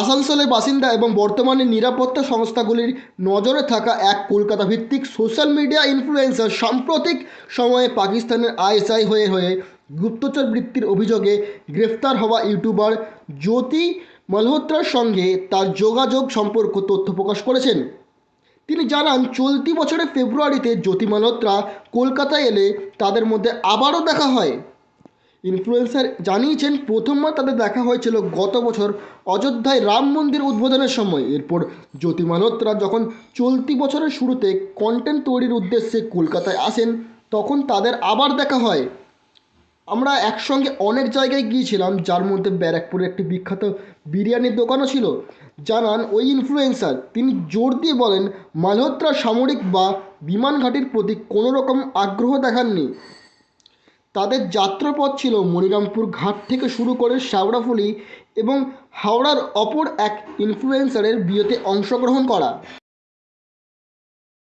আসানসোলের বাসিন্দা এবং বর্তমানে নিরাপত্তা সংস্থাগুলির নজরে থাকা এক কলকাতা ভিত্তিক সোশ্যাল মিডিয়া ইনফ্লুয়েন্সার সাম্প্রতিক সময়ে পাকিস্তানের আইএসআই হয়ে হয়ে গুপ্তচর বৃত্তির অভিযোগে গ্রেফতার হওয়া ইউটিউবার জ্যোতি মালহোত্রার সঙ্গে তার যোগাযোগ সম্পর্ক তথ্য প্রকাশ করেছেন। তিনি জানান, চলতি বছরের ফেব্রুয়ারিতে জ্যোতি মালহোত্রা কলকাতায় এলে তাদের মধ্যে আবারও দেখা হয়। ইনফ্লুয়েন্সার জানিয়েছেন, প্রথমবার তাদের দেখা হয়েছিল গত বছর অযোধ্যায় রাম মন্দির উদ্বোধনের সময়। এরপর জ্যোতি মালহোত্রা যখন চলতি বছরের শুরুতে কন্টেন্ট তৈরির উদ্দেশ্যে কলকাতায় আসেন, তখন তাদের আবার দেখা হয়। আমরা একসঙ্গে অনেক জায়গায় গিয়েছিলাম, যার মধ্যে ব্যারাকপুরে একটি বিখ্যাত বিরিয়ানির দোকানও ছিল। জানান ওই ইনফ্লুয়েন্সার তিনি জোর দিয়ে বলেন মালহোত্রা সামরিক বা বিমান ঘাঁটির প্রতি কোনো রকম আগ্রহ দেখাননি। তাদের যাত্রাপথ ছিল মনিরামপুর ঘাট থেকে শুরু করে শ্যাওড়াফুলি এবং হাওড়ার অপর এক ইনফ্লুয়েন্সারের বিয়েতে অংশগ্রহণ করা।